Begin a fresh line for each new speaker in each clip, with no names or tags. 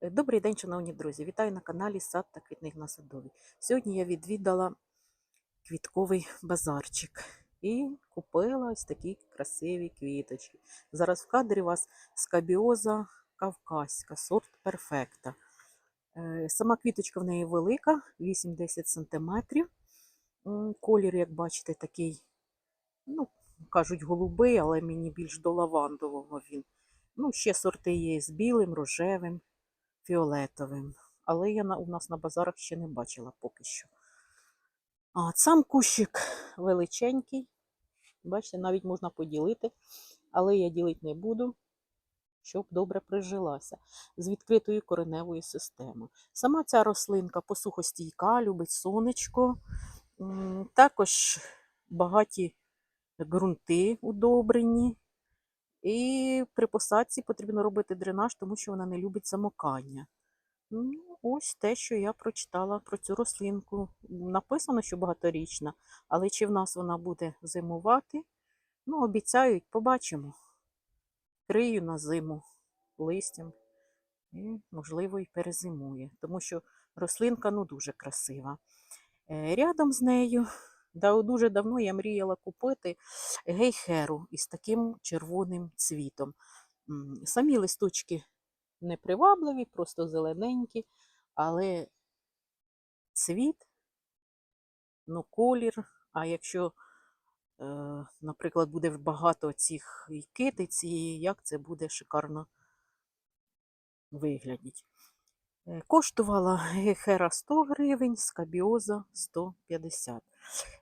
Е, Добрий день, шановні друзі! Вітаю на каналі Сад та квітник на садові. Сьогодні я відвідала квітковий базарчик і купила ось такі красиві квіточки. Зараз в кадрі у вас скабіоза кавказька, сорт перфекта. Е, Сама квіточка в неї велика, 8-10 см. Колір, як бачите, такий, ну, кажуть, голубий, але мені більш до лавандового він. Ну, ще сорти є з білим, рожевим фіолетовим. Але я на, у нас на базарах ще не бачила поки що. А сам кущик величенький. Бачите, навіть можна поділити, але я ділити не буду, щоб добре прижилася. З відкритою кореневою системою. Сама ця рослинка посухостійка, любить сонечко. Також багаті ґрунти удобрені. І при посадці потрібно робити дренаж, тому що вона не любить замокання. Ну, ось те, що я прочитала про цю рослинку. Написано, що багаторічна, але чи в нас вона буде зимувати? Ну, обіцяють, побачимо. Крию на зиму листям і, можливо, і перезимує, тому що рослинка ну, дуже красива. Е, Рядом з нею, дуже давно я мріяла купити гейхеру із таким червоним цвітом. Самі листочки не привабливі, просто зелененькі, але цвіт, ну, колір. А якщо, е, наприклад, буде багато цих і китиці, як це буде шикарно виглядіть. Е, Коштувала гехера 100 гривень, скабіоза 150.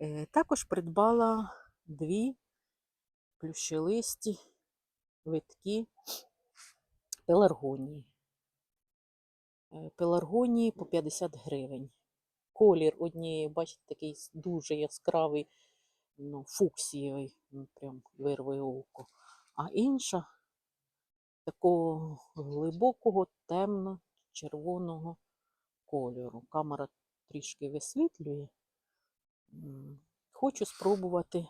Е, Також придбала дві плющелисті витки пеларгонії. Е, Пеларгонії по 50 гривень. Колір однієї, бачите, такий дуже яскравий, ну, фуксієвий, ну, прям вирве око. А інша такого глибокого, темно-червоного кольору. Камера трішки висвітлює. Хочу спробувати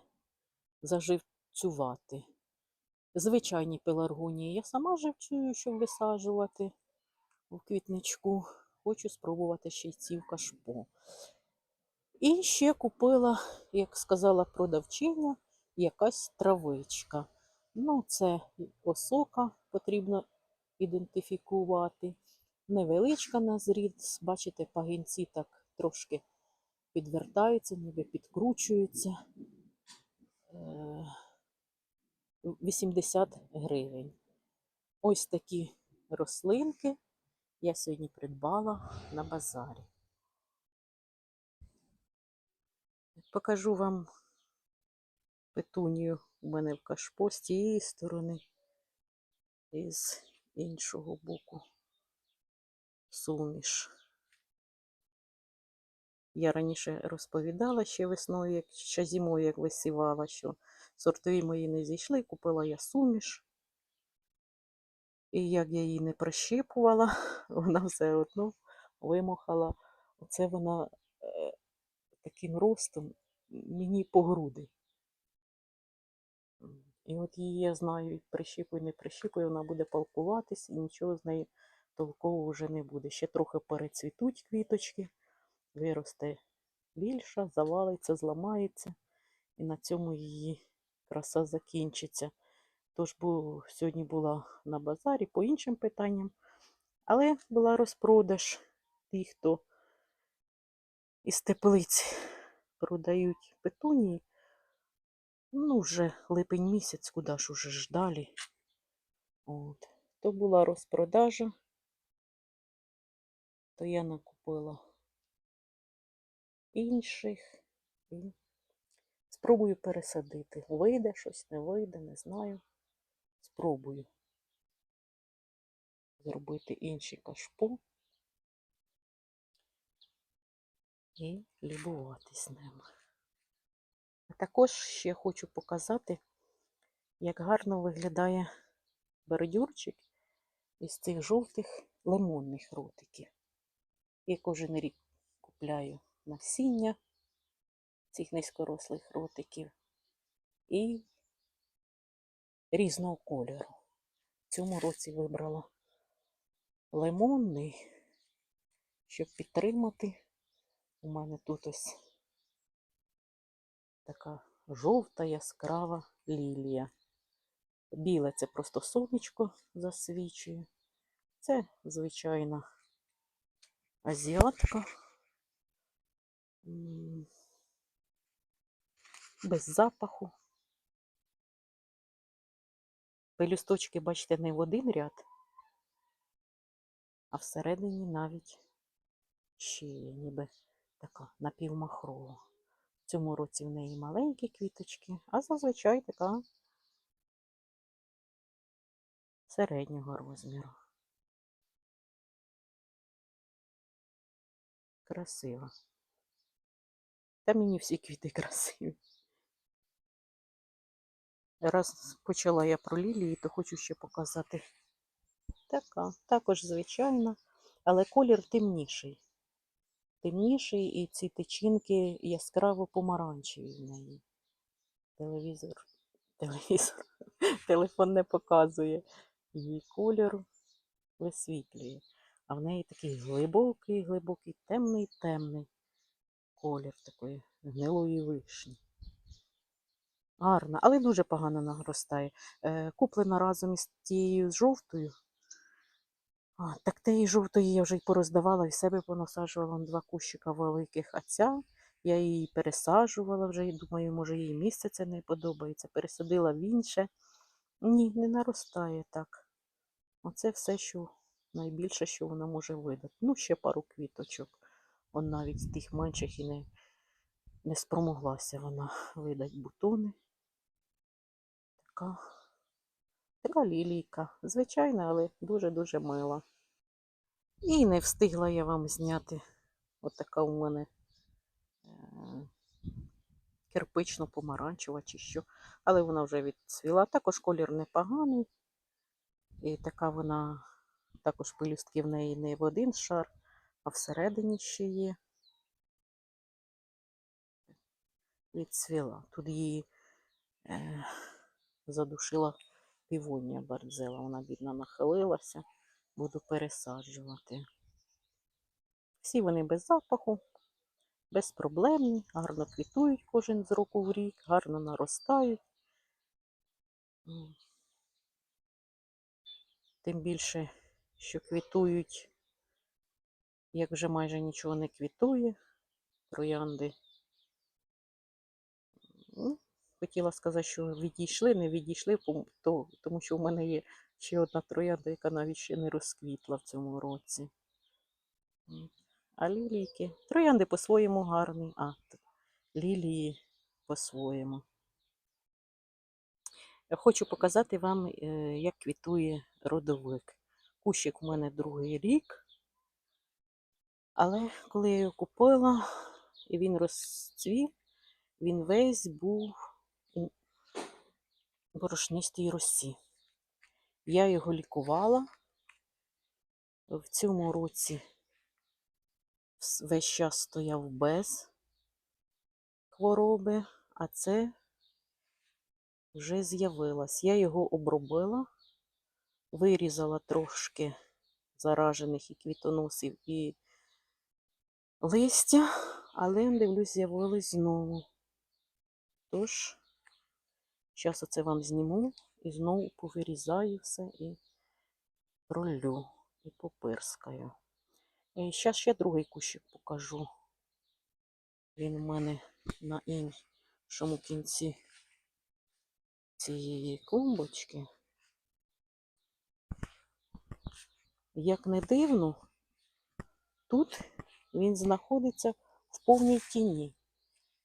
заживцювати. Звичайні пеларгонії я сама живцюю, щоб висаджувати у квітничку. Хочу спробувати ще й ці в кашпо. І ще купила, як сказала продавчиня, якась травичка. Ну, це осока потрібно ідентифікувати. Невеличка на зріз, бачите, пагінці так трошки підвертаються, ніби підкручуються. Е, 80 гривень. Ось такі рослинки я сьогодні придбала на базарі. Покажу вам петунію у мене в кашпо з цієї сторони і з іншого боку суміш. Я раніше розповідала ще весною, як ще зимою, як висівала, що сортові мої не зійшли, купила я суміш. І як я її не прощіпувала, вона все одно вимахала. Оце вона е, таким ростом мені по груди. І от її я знаю, прищіпую, не прищіпую, вона буде палкуватись і нічого з нею толкового вже не буде. Ще трохи перецвітуть квіточки, виросте більша, завалиться, зламається, і на цьому її краса закінчиться. Тож бу, сьогодні була на базарі по іншим питанням, але була розпродаж тих, хто із теплиць продають петунії. Ну, вже липень місяць, куди ж уже ж далі. От. То була розпродажа, то я накупила інших і спробую пересадити. Вийде щось, не вийде, не знаю. Спробую зробити інші кашпо і любуватись ними. А також ще хочу показати, як гарно виглядає бордюрчик із цих жовтих лимонних ротиків. Я кожен рік купляю насіння цих низькорослих ротиків і різного кольору. В цьому році вибрала лимонний, щоб підтримати. У мене тут ось така жовта яскрава лілія. Біле це просто сонечко засвічує. Це звичайна азіатка. Без запаху. Пелюсточки, бачите, не в один ряд, а всередині навіть ще є, ніби така напівмахрова. В цьому році в неї маленькі квіточки, а зазвичай така середнього розміру. Красива. Та мені всі квіти красиві. Раз почала я про лілії, то хочу ще показати. Така, також звичайна, але колір темніший. Темніший і ці тичинки яскраво помаранчеві в неї. Телевізор. Телевізор. Телефон не показує. Її кольор висвітлює. А в неї такий глибокий, глибокий, темний, темний колір такої гнилої вишні. Гарна, але дуже погано наростає. Е, куплена разом із тією жовтою. А, так тієї жовтої я вже й пороздавала і себе понасаджувала на два кущика великих. А ця я її пересаджувала вже і думаю, може їй місце це не подобається. Пересадила в інше. Ні, не наростає так. Оце все, що найбільше, що вона може видати. Ну, ще пару квіточок. Он навіть з тих менших і не, не спромоглася вона видати бутони. Така, така лілійка. Звичайна, але дуже-дуже мила. І не встигла я вам зняти. Отака у мене е, кирпично-помаранчева чи що. Але вона вже відцвіла. Також колір непоганий. І така вона, також пелюстки в неї не в один шар, а всередині ще є. Відцвіла. Тут її е, задушила півонія барзела. Вона, бідна, нахилилася. Буду пересаджувати. Всі вони без запаху, безпроблемні, гарно квітують кожен з року в рік, гарно наростають. Тим більше, що квітують, як вже майже нічого не квітує, троянди. Ну, хотіла сказати, що відійшли, не відійшли, тому що в мене є ще одна троянда, яка навіть ще не розквітла в цьому році. А лілійки. Троянди по-своєму гарні, а лілії по-своєму. Я Хочу показати вам, е, як квітує родовик. Кущик у мене другий рік, але коли я його купила і він розцвів, він весь був у борошнистій росі. Я його лікувала. В цьому році весь час стояв без хвороби, а це вже з'явилась. Я його обробила, вирізала трошки заражених і квітоносів, і листя, але дивлюсь, з'явилось знову. Тож, зараз оце вам зніму і знову повирізаю все і пролю, і попирскаю. І зараз ще другий кущик покажу. Він у мене на іншому кінці цієї клумбочки. Як не дивно, тут він знаходиться в повній тіні.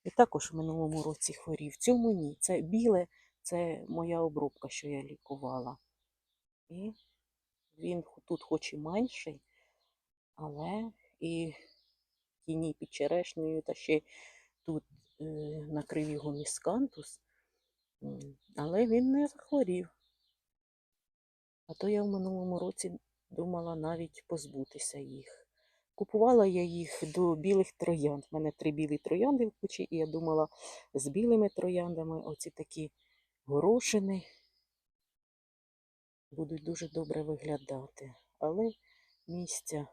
І також в минулому році хворів. Цьому ні. Це біле, це моя обробка, що я лікувала. І він тут хоч і менший, але і тіні під черешнею, та ще тут е, накрив його міскантус, але він не захворів. А то я в минулому році думала навіть позбутися їх. Купувала я їх до білих троянд. У мене три білі троянди в кучі, і я думала з білими трояндами оці такі горошини будуть дуже добре виглядати. Але Місця,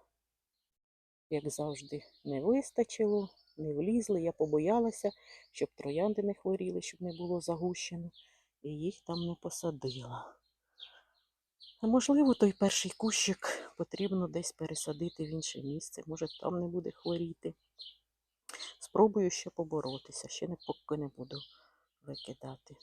як завжди, не вистачило, не влізли. Я побоялася, щоб троянди не хворіли, щоб не було загущено, і їх там не посадила. Можливо, той перший кущик потрібно десь пересадити в інше місце, може там не буде хворіти. Спробую ще поборотися, ще не поки не буду викидати.